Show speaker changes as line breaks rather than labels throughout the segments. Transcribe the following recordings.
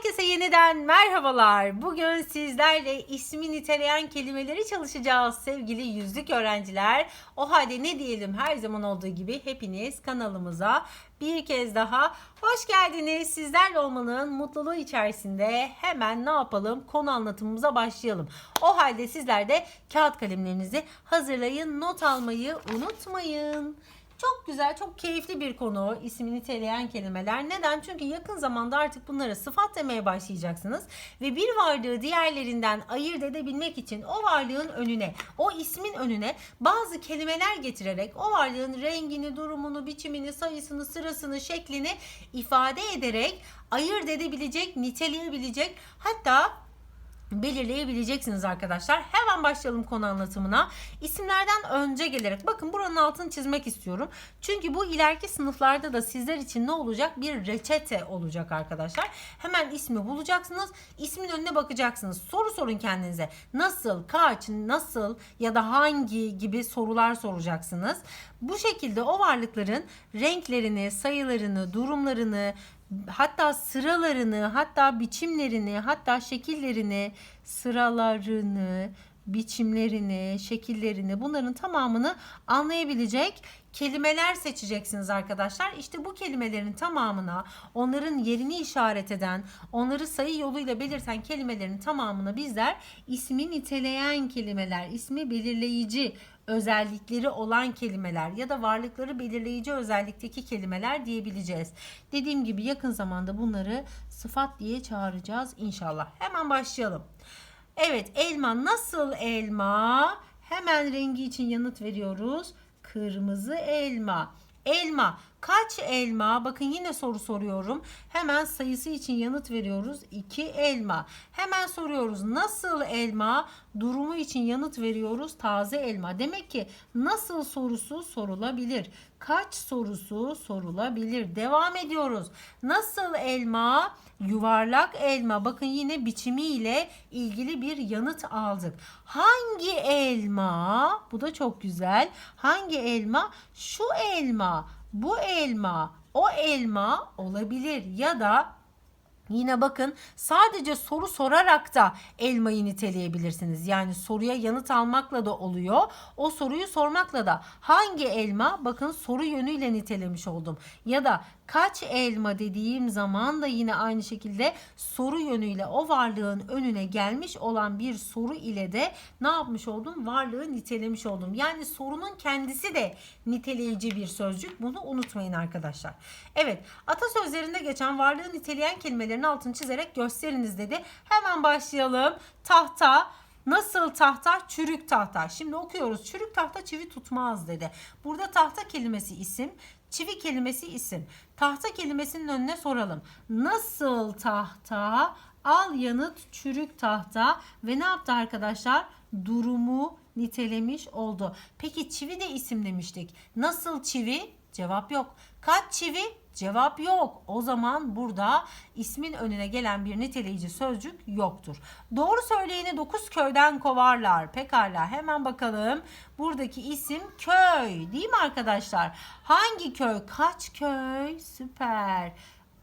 Herkese yeniden merhabalar. Bugün sizlerle ismi niteleyen kelimeleri çalışacağız sevgili yüzlük öğrenciler. O halde ne diyelim her zaman olduğu gibi hepiniz kanalımıza bir kez daha hoş geldiniz. Sizlerle olmanın mutluluğu içerisinde hemen ne yapalım? Konu anlatımımıza başlayalım. O halde sizler de kağıt kalemlerinizi hazırlayın. Not almayı unutmayın. Çok güzel, çok keyifli bir konu ismini niteleyen kelimeler. Neden? Çünkü yakın zamanda artık bunlara sıfat demeye başlayacaksınız. Ve bir varlığı diğerlerinden ayırt edebilmek için o varlığın önüne, o ismin önüne bazı kelimeler getirerek o varlığın rengini, durumunu, biçimini, sayısını, sırasını, şeklini ifade ederek ayırt edebilecek, niteleyebilecek hatta belirleyebileceksiniz arkadaşlar. Hemen başlayalım konu anlatımına. İsimlerden önce gelerek bakın buranın altını çizmek istiyorum. Çünkü bu ileriki sınıflarda da sizler için ne olacak? Bir reçete olacak arkadaşlar. Hemen ismi bulacaksınız. İsmin önüne bakacaksınız. Soru sorun kendinize. Nasıl, kaç, nasıl ya da hangi gibi sorular soracaksınız. Bu şekilde o varlıkların renklerini, sayılarını, durumlarını, hatta sıralarını, hatta biçimlerini, hatta şekillerini, sıralarını, biçimlerini, şekillerini bunların tamamını anlayabilecek kelimeler seçeceksiniz arkadaşlar. İşte bu kelimelerin tamamına onların yerini işaret eden, onları sayı yoluyla belirten kelimelerin tamamına bizler ismi niteleyen kelimeler, ismi belirleyici özellikleri olan kelimeler ya da varlıkları belirleyici özellikteki kelimeler diyebileceğiz. Dediğim gibi yakın zamanda bunları sıfat diye çağıracağız inşallah. Hemen başlayalım. Evet elma nasıl elma? Hemen rengi için yanıt veriyoruz. Kırmızı elma. Elma kaç elma? Bakın yine soru soruyorum. Hemen sayısı için yanıt veriyoruz. 2 elma. Hemen soruyoruz. Nasıl elma? Durumu için yanıt veriyoruz. Taze elma. Demek ki nasıl sorusu sorulabilir. Kaç sorusu sorulabilir. Devam ediyoruz. Nasıl elma? Yuvarlak elma. Bakın yine biçimiyle ilgili bir yanıt aldık. Hangi elma? Bu da çok güzel. Hangi elma? Şu elma bu elma, o elma olabilir ya da Yine bakın sadece soru sorarak da elmayı niteleyebilirsiniz. Yani soruya yanıt almakla da oluyor. O soruyu sormakla da hangi elma bakın soru yönüyle nitelemiş oldum. Ya da kaç elma dediğim zaman da yine aynı şekilde soru yönüyle o varlığın önüne gelmiş olan bir soru ile de ne yapmış oldum? Varlığı nitelemiş oldum. Yani sorunun kendisi de niteleyici bir sözcük. Bunu unutmayın arkadaşlar. Evet atasözlerinde geçen varlığı niteleyen kelimelerin altını çizerek gösteriniz dedi. Hemen başlayalım. Tahta, Nasıl tahta? Çürük tahta. Şimdi okuyoruz. Çürük tahta çivi tutmaz dedi. Burada tahta kelimesi isim, çivi kelimesi isim. Tahta kelimesinin önüne soralım. Nasıl tahta? Al yanıt çürük tahta ve ne yaptı arkadaşlar? Durumu nitelemiş oldu. Peki çivi de isim demiştik. Nasıl çivi? Cevap yok. Kaç çivi? Cevap yok. O zaman burada ismin önüne gelen bir niteleyici sözcük yoktur. Doğru söyleyeni dokuz köyden kovarlar. Pekala hemen bakalım. Buradaki isim köy değil mi arkadaşlar? Hangi köy? Kaç köy? Süper.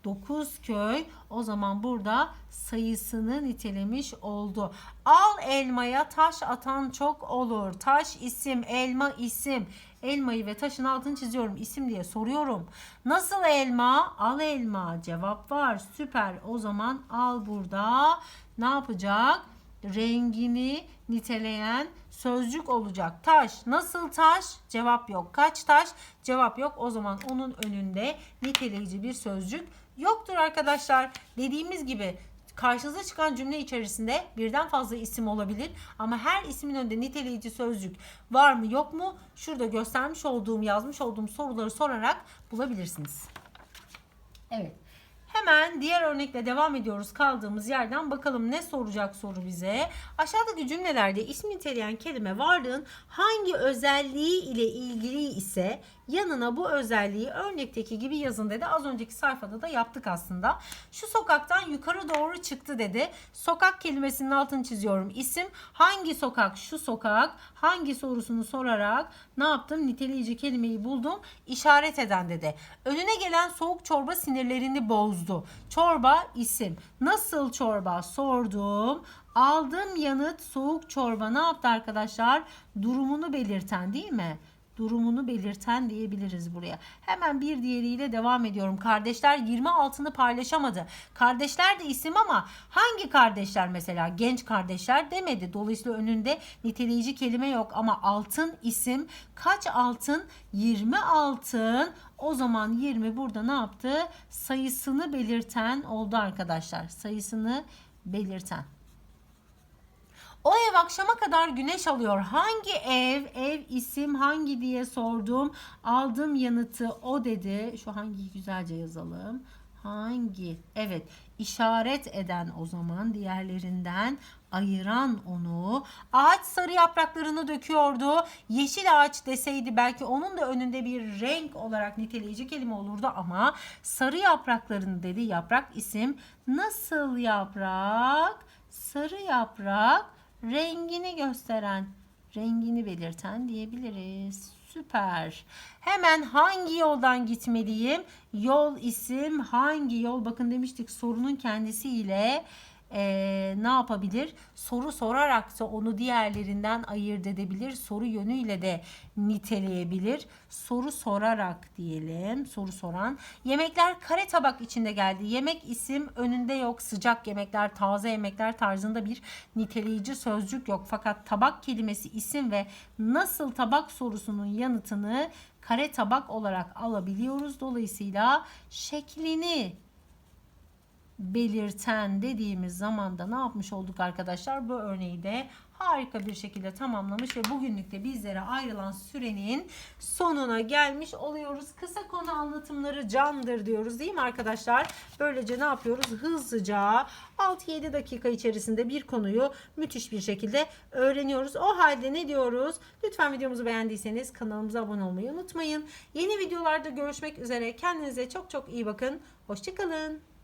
9 köy o zaman burada sayısını nitelemiş oldu. Al elmaya taş atan çok olur. Taş isim, elma isim. Elmayı ve taşın altını çiziyorum isim diye soruyorum. Nasıl elma? Al elma. Cevap var. Süper. O zaman al burada. Ne yapacak? Rengini niteleyen sözcük olacak. Taş. Nasıl taş? Cevap yok. Kaç taş? Cevap yok. O zaman onun önünde niteleyici bir sözcük yoktur arkadaşlar. Dediğimiz gibi karşınıza çıkan cümle içerisinde birden fazla isim olabilir ama her ismin önünde niteleyici sözcük var mı yok mu? Şurada göstermiş olduğum, yazmış olduğum soruları sorarak bulabilirsiniz. Evet. Hemen diğer örnekle devam ediyoruz kaldığımız yerden. Bakalım ne soracak soru bize. Aşağıdaki cümlelerde ismi niteleyen kelime varlığın hangi özelliği ile ilgili ise yanına bu özelliği örnekteki gibi yazın dedi. Az önceki sayfada da yaptık aslında. Şu sokaktan yukarı doğru çıktı dedi. Sokak kelimesinin altını çiziyorum. İsim hangi sokak? Şu sokak. Hangi sorusunu sorarak ne yaptım? Niteleyici kelimeyi buldum. İşaret eden dedi. Önüne gelen soğuk çorba sinirlerini bozdu. Çorba isim. Nasıl çorba sordum. Aldığım yanıt soğuk çorba ne yaptı arkadaşlar? Durumunu belirten değil mi? Durumunu belirten diyebiliriz buraya. Hemen bir diğeriyle devam ediyorum. Kardeşler 20 altını paylaşamadı. Kardeşler de isim ama hangi kardeşler mesela? Genç kardeşler demedi. Dolayısıyla önünde niteleyici kelime yok ama altın isim. Kaç altın? 20 altın. O zaman 20 burada ne yaptı? Sayısını belirten oldu arkadaşlar. Sayısını belirten. O ev akşama kadar güneş alıyor. Hangi ev? Ev isim hangi diye sordum. Aldım yanıtı o dedi. Şu hangiyi güzelce yazalım. Hangi? Evet. işaret eden o zaman diğerlerinden ayıran onu. Ağaç sarı yapraklarını döküyordu. Yeşil ağaç deseydi belki onun da önünde bir renk olarak niteleyici kelime olurdu ama sarı yapraklarını dedi. Yaprak isim. Nasıl yaprak? Sarı yaprak rengini gösteren, rengini belirten diyebiliriz. Süper. Hemen hangi yoldan gitmeliyim? Yol isim hangi yol? Bakın demiştik sorunun kendisiyle eee, ne yapabilir? Soru sorarak da onu diğerlerinden ayırt edebilir. Soru yönüyle de niteleyebilir. Soru sorarak diyelim. Soru soran. Yemekler kare tabak içinde geldi. Yemek isim önünde yok. Sıcak yemekler, taze yemekler tarzında bir niteleyici sözcük yok. Fakat tabak kelimesi isim ve nasıl tabak sorusunun yanıtını kare tabak olarak alabiliyoruz. Dolayısıyla şeklini belirten dediğimiz zamanda ne yapmış olduk arkadaşlar? Bu örneği de harika bir şekilde tamamlamış ve bugünlük de bizlere ayrılan sürenin sonuna gelmiş oluyoruz. Kısa konu anlatımları candır diyoruz değil mi arkadaşlar? Böylece ne yapıyoruz? Hızlıca 6-7 dakika içerisinde bir konuyu müthiş bir şekilde öğreniyoruz. O halde ne diyoruz? Lütfen videomuzu beğendiyseniz kanalımıza abone olmayı unutmayın. Yeni videolarda görüşmek üzere. Kendinize çok çok iyi bakın. Hoşçakalın.